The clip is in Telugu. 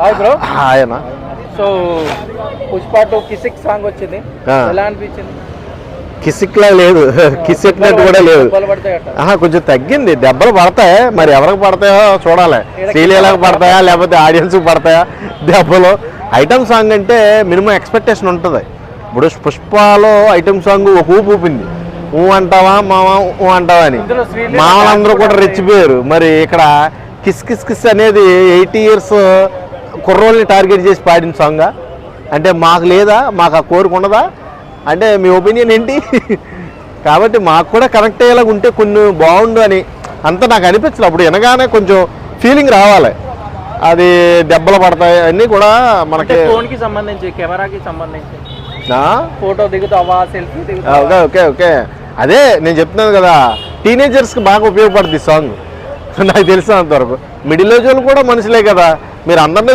హాయ్ బ్రో ఆయన so Pushpa two Kissik song వచ్చింది. ఎలా అనిపించింది? కిసిక్లా లేదు. కిసిక్నట్టు కూడా లేదు. కొంచెం తగ్గింది. దెబ్బలు పడతాయి? మరి ఎవరికి పడతాయో చూడాలి. శ్రీలీలకు పడతాయా? లేకపోతే ఆడియన్స్కి పడతాయా? దెబ్బలు. ఐటమ్ సాంగ్ అంటే మినిమం ఎక్స్పెక్టేషన్ ఉంటుంది. ఇప్పుడు పుష్పలో ఐటమ్ సాంగ్ ఒక ఊపు ఊపింది. ఊ అంటావా మామ ఊ అంటావా అని. మామలందరూ కూడా రెచ్చిపోయారు. మరి ఇక్కడ కిస్ కిస్ కిస్ అనేది ఎయిటీ ఇయర్స్ కుర్రోల్ని టార్గెట్ చేసి పాడిన సాంగ్ అంటే మాకు లేదా? మాకు ఆ కోరిక ఉండదా అంటే మీ ఒపీనియన్ ఏంటి? కాబట్టి మాకు కూడా కనెక్ట్ అయ్యేలాగా ఉంటే కొన్ని బాగుండు అని అంత నాకు అనిపించలేదు అప్పుడు వినగానే కొంచెం ఫీలింగ్ రావాలి. అది దెబ్బలు పడతాయి. అన్నీ కూడా మనకి ఫోన్కి సంబంధించి కెమెరాకి సంబంధించి? ఫోటో దిగుతావా? సెల్ఫీ దిగుతావా? Okay okay okay. అదే నేను చెప్తున్నాను కదా టీనేజర్స్కి బాగా ఉపయోగపడుతుంది సాంగ్. నాకు తెలిసినంత వరకు. మిడిల్ ఏజ్ వాళ్ళు కూడా మనుషులే కదా. మీరు అందరినీ